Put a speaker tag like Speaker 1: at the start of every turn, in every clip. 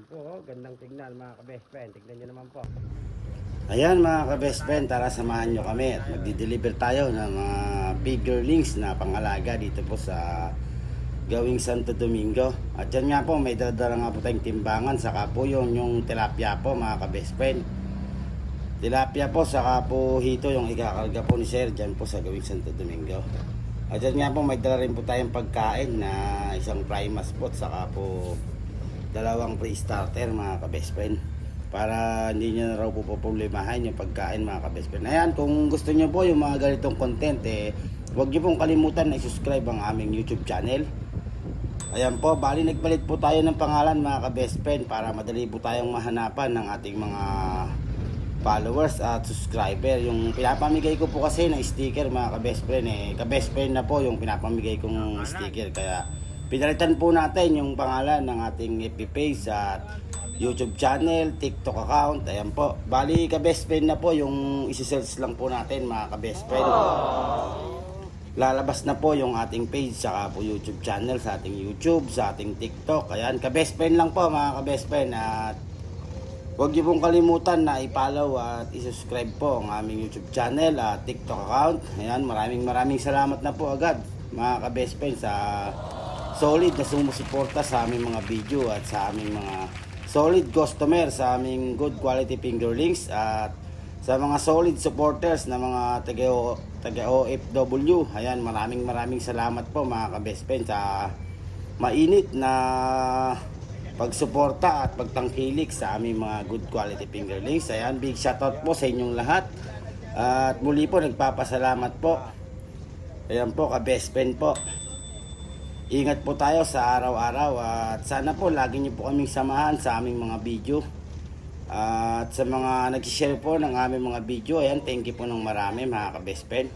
Speaker 1: Yan po, gandang tignan mga ka-best friend. Tignan nyo naman po.
Speaker 2: Ayan mga ka-best friend, tara samahan nyo kami at magdi-deliver tayo ng mga figurelings na pangalaga dito po sa gawing Santo Domingo. At yan nga po, may dadala nga po tayong timbangan, saka po yung, yung tilapia po mga ka-best friend. Tilapia po, saka po hito yung ikakarga po ni Sir dyan po sa gawing Santo Domingo. At yan nga po, may dala rin po tayong pagkain na isang primas po, saka po dalawang pre-starter mga ka-best friend para hindi nyo na raw po problemahan yung pagkain mga ka-best friend. Ayan, kung gusto nyo po yung mga ganitong content, eh, huwag nyo pong kalimutan na subscribe ang aming YouTube channel. Ayan po, bali nagpalit po tayo ng pangalan mga ka-best friend para madali po tayong mahanapan ng ating mga followers at subscriber. Yung pinapamigay ko po kasi na sticker mga ka-best friend eh, ka-best friend na po yung pinapamigay kong sticker kaya pinalitan po natin yung pangalan ng ating FB at YouTube channel, TikTok account, ayan po. Bali ka-best friend na po yung isi-search lang po natin mga ka-best friend lalabas na po yung ating page saka po YouTube channel sa ating YouTube, sa ating TikTok. Ayan, ka-best friend lang po mga ka-best friend at huwag niyo pong kalimutan na i-follow at i-subscribe po ang aming YouTube channel at TikTok account. Ayan, maraming maraming salamat na po agad mga ka-best friend sa solid na sumusuporta sa aming mga video at sa aming mga solid customer sa aming good quality fingerlings at sa mga solid supporters na mga taga, taga OFW. Ayan, maraming maraming salamat po mga ka-best friend sa mainit na pagsuporta at pagtangkilik sa aming mga good quality fingerlings. Ayan, big shoutout po sa inyong lahat. At muli po, nagpapasalamat po. Ayan po, ka-best friend po. Ingat po tayo sa araw-araw at sana po lagi niyo po kaming samahan sa aming mga video. At sa mga nag-share po ng aming mga video, ayan, thank you po ng marami mga ka-best friend.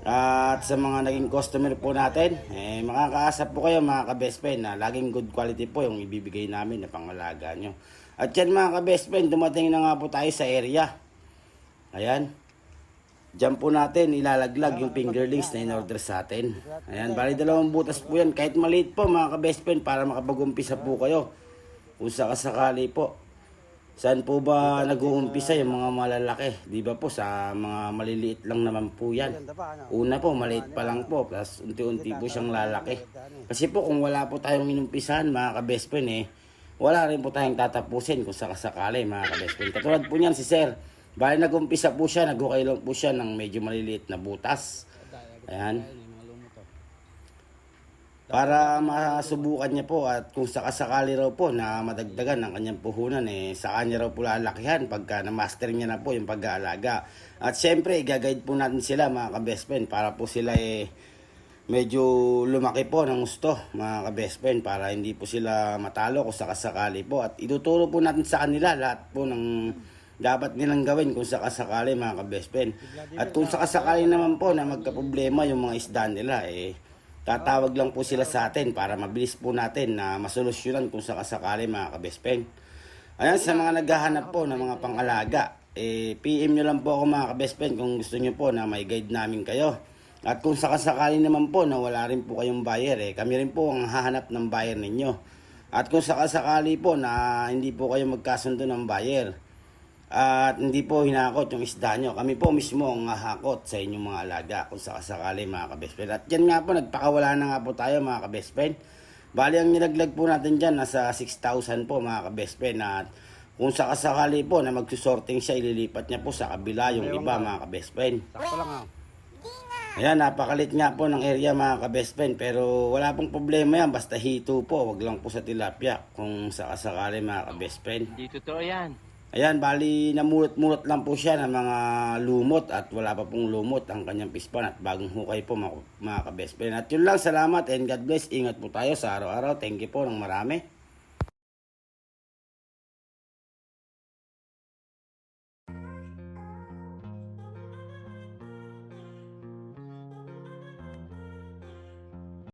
Speaker 2: At sa mga naging customer po natin, eh, makakaasa po kayo mga ka-best friend na laging good quality po yung ibibigay namin na pangalaga nyo. At yan mga ka-best friend, dumating na nga po tayo sa area. Ayan. Diyan po natin ilalaglag yung fingerlings na in-order sa atin. Ayan, bali dalawang butas po yan. Kahit maliit po mga ka-best friend para makapag-umpisa po kayo. Kung sakasakali po. Saan po ba nag-uumpisa yung mga malalaki? Di ba po sa mga maliliit lang naman po yan. Una po, maliit pa lang po. Plus unti-unti po siyang lalaki. Kasi po kung wala po tayong inumpisahan mga ka-best friend eh, wala rin po tayong tatapusin kung sakasakali mga ka-best friend. Katulad po niyan si Sir. Bali nag-umpisa po siya, nag-ukay lang po siya ng medyo maliliit na butas. Ayan. Para masubukan niya po at kung sakasakali raw po na madagdagan ang kanyang puhunan eh sa kanya raw po lalakihan pagka na-master niya na po yung pag-aalaga. At syempre, i-guide po natin sila mga ka-best friend para po sila eh medyo lumaki po ng gusto mga ka-best friend para hindi po sila matalo kung sakasakali po. At ituturo po natin sa kanila lahat po ng dapat nilang gawin kung sakasakali mga ka-best friend. At kung sakasakali naman po na magka-problema yung mga isda nila eh tatawag lang po sila sa atin para mabilis po natin na masolusyonan kung sakasakali mga ka-best friend. Ayan, sa mga naghahanap po ng mga pangalaga, eh, PM nyo lang po ako mga ka-best friend kung gusto nyo po na may guide namin kayo. At kung sakasakali naman po na wala rin po kayong buyer, eh, kami rin po ang hahanap ng buyer ninyo. At kung sakasakali po na hindi po kayo magkasundo ng buyer, at hindi po hinakot yung isda nyo. Kami po mismo ang hahakot sa inyong mga alaga kung sakasakali mga ka-best friend. At yan nga po, nagpakawala na nga po tayo mga ka-best friend. Bali, ang nilaglag po natin dyan, nasa 6,000 po mga ka-best friend. At kung sakasakali po na magsusorting siya, ililipat niya po sa kabila yung iba mga ka-best friend.
Speaker 1: Sakto lang ah.
Speaker 2: Ayan, napakalit nga po ng area mga ka-best friend. Pero wala pong problema yan, basta hito po. Wag lang po sa tilapia kung sakasakali mga ka-best friend.
Speaker 3: Hindi totoo yan.
Speaker 2: Ayan, bali namulot-mulot lang po siya ng mga lumot at wala pa pong lumot ang kanyang pispan at bagong hukay po mga, mga ka-best. At yun lang, salamat and God bless. Ingat po tayo sa araw-araw. Thank you po ng marami.